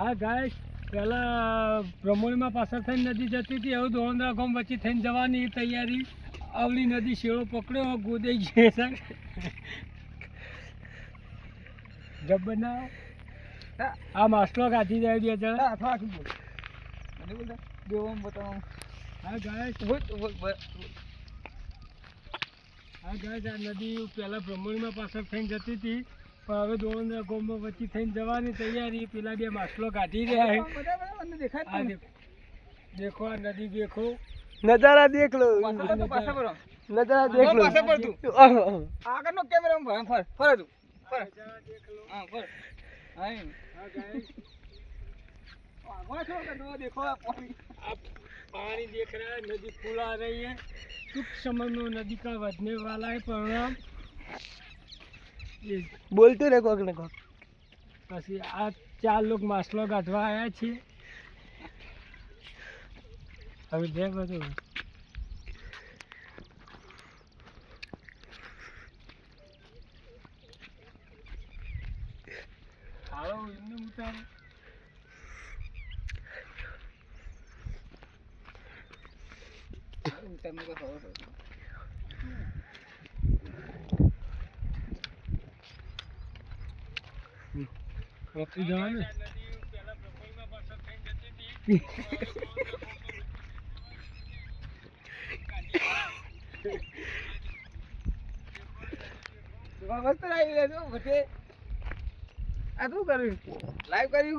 હા ગાય પહેલા બ્રહ્મણીમાં પાછળ થઈને નદી જતી હતી એવું દોણદરા ગામ વચ્ચે થઈને જવાની તૈયારી. આવલી નદી શેળો પકડ્યો ગોદાઈ ગઈ છે. જબ્બરના આ માસ્ટરો કાઢી જાય બે જણા. અથવા રાખી બોલ. મને બોલ દેવામાં બતાવો. હા ગાય હા ગાય આ નદી પહેલા બ્રહ્મણીમાં પાછળ થઈને જતી હતી. પણ હવે દોણદરા ગામમાં વચ્ચે થઈને જવાની તૈયારી પેલા બે માસ્ટરો કાઢી રહ્યા છે બધા બધા મને દેખાય આ જ નહીં. દેખો દેખો આ નદી દેખો નજારા દેખ લો પાછા પર તું, પાછા પર આમ. નજારા બહુ દેખ લો પાછા પર તું. આહ, આગળનો કેમેરા આમ ફર ફર તું ફર હા ફર હા એમ. હા ગાય આગળ છો કે નો દેખો આ પાણી. आप पानी देख रहा है नदी फूल आ रही है कुछ समय में नदी का बढ़ने वाला है परिणाम ये બોલતું ને કોક ને કોક. પછી આ ચાર લોક માસલો ગાંઠવા આવ્યા છે હવે જે બધું. ઉતારો. તમને ખબર પતી જવાનું? મસ્ત લાગી રહ્યો છે. આ શું કર્યું? લાઈવ કર્યું?